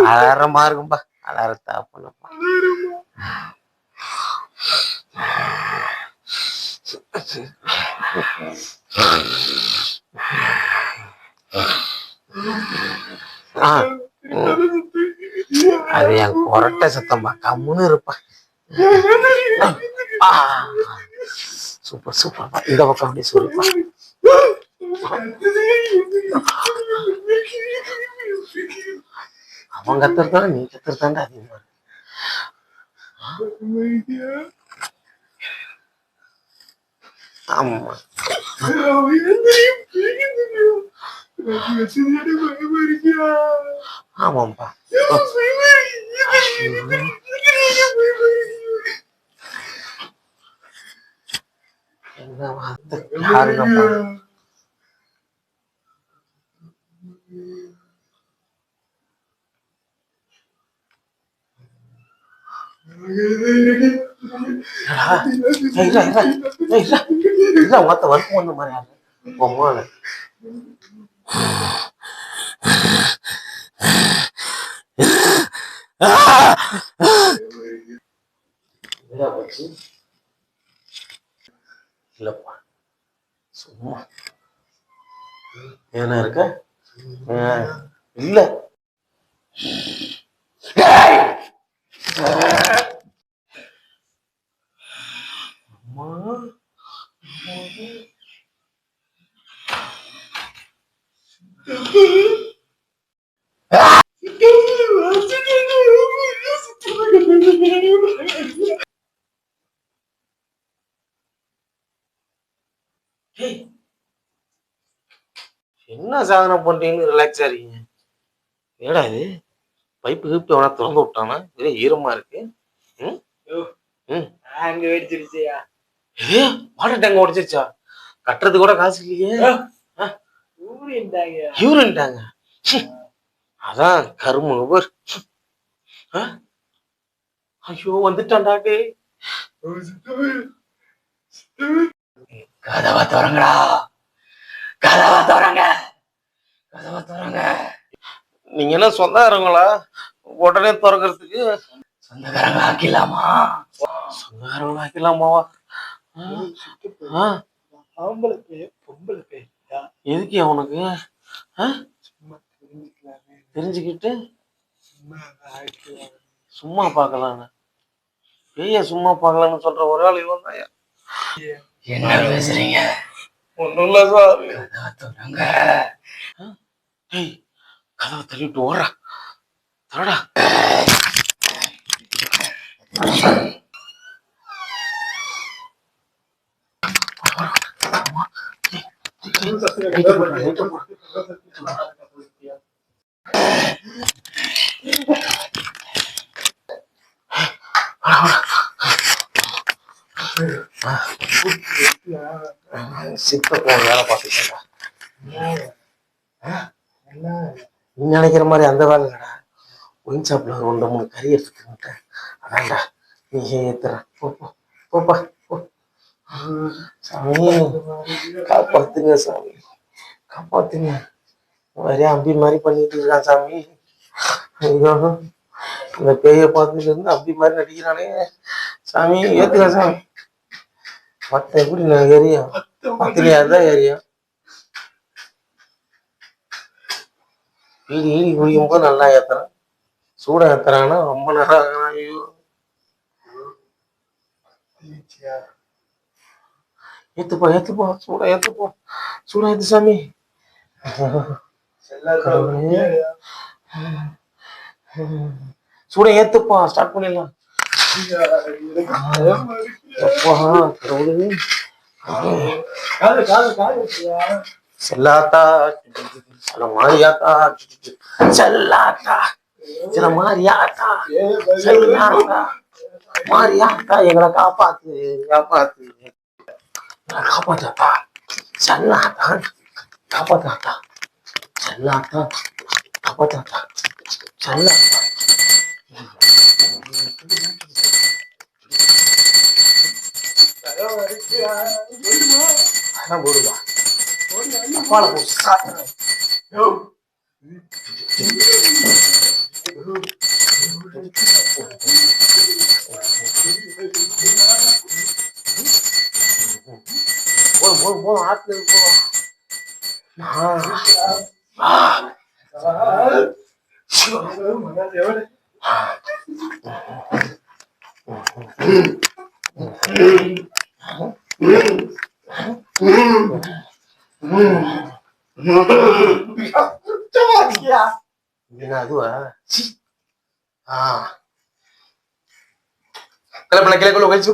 அலாரமா இருக்கும்பா. அலாரத்தை ஆஃப் பண்ணப்பா ஆ. அது என் கொரட்டை சத்தம்பா கம்முன்னு இருப்பா. ஆ. சூப்பர் சூப்பர்ப்பா இந்த பக்கம் அப்படியே சொல்லுப்பா. அவன் கத்துறதோட நீ கத்துறதாண்டா அதிகமா. ஆமா. ஆமாம்பா. என்ன வார்த்தை வந்த மாதிரி பொம்மால இல்லப்பா. சும்மா. ஏன்னா இருக்க? இல்ல. டேய்! என்ன சாதனை பண்றீங்கன்னு ரிலாக்ஸா இருக்கீங்க. ஏடா இது? பைப்பு கீப்பு வேணா திறந்து விட்டானா? ஒரே ஈரமா இருக்கு. ம்? ம். அங்க வெடிச்சிருச்சியா? ஏ வாட்டர் டேங்க் உடைச்சிருச்சா? கட்டுறது கூட காசு இல்லையே. யூரின்ட்டாங்க. அதான் கரும பார் ஆ? ஐயோ வந்துட்டான்டா டேய். கதவை திறங்கடா கதவை திறங்க கதவை திறங்க நீங்க என்ன சொந்தக்காரங்களா? உடனே திறக்கிறதுக்கு சொந்தக்காரங்க ஆக்கிடலாமா சொந்தக்காரங்க ஆக்கிடலாமாவா ஆ? ஆ? ஆம்பளை பேர் பொம்பளை பேர் எதுக்கு அவனுக்கு? ஆ? சும்மா தெரிஞ்சுக்கலாமே. தெரிஞ்சுக்கிட்டு? சும்மா ஆக்கலாம் சும்மா பார்க்கலான்னு. பேய சும்மா பார்க்கலான்னு சொல்ற ஒரு ஆள் இவன் தான். என்ன பேசுறீங்க? ஒண்ணும் இல்ல சார். கதவை தள்ளிட்டு ஓடுறா. தரடா. சித்த போன வேலை பார்த்துக்கா நீ நினைக்கிற மாதிரி அந்த வேலை இல்லடா ஒயின் ஷாப்பில் ரெண்டு மூணு கறி எடுத்துக்கிட்டேன் அதான்டா நீ ஏத்துற போப்பா போ சாமி காப்பாத்துங்க சாமி காப்பாத்துங்க நிறைய அம்பி மாதிரி பண்ணிட்டு இருக்கான் சாமி ஐயோ இந்த பேயை பார்த்துட்டு இருந்து அம்பி மாதிரி நடிக்கிறானே சாமி ஏத்துக்க சாமி மற்ற எப்படி நான் ஏரியா பத்திரியா தான் ஏரியா ஈடி ஈடி குடிக்கும் போது நல்லா ஏத்துறான். சூட ஏத்துறாங்கன்னா ரொம்ப நேரம் ஆகுறான். ஐயோ. ஏத்துப்பா ஏத்துப்பா சூட ஏத்துப்பா. சூட ஏத்து சாமி. சூட ஏத்துப்பா ஸ்டார்ட் பண்ணிடலாம். அப்பா கடவுளே. காது காது காது. செல்லாத்தா சில மாதிரியாத்தா செல்லாத்தா சில மாதிரியாத்தா செல்லாத்தா மாதிரியாத்தா எங்களை காப்பாத்து காப்பாத்து. எங்களை காப்பாத்தாத்தா செல்லாத்தா காப்பாத்தாத்தா செல்லாத்தா காப்பாத்தாத்தா செல்லாத்தா. போடுவா. fala, você cara. Eu. Bom, bom, bom, rápido. Ah, ah, ah, ah, என்ன அதுவா சி. ஆ கிளப்பின கிளக்குள்ள வச்சு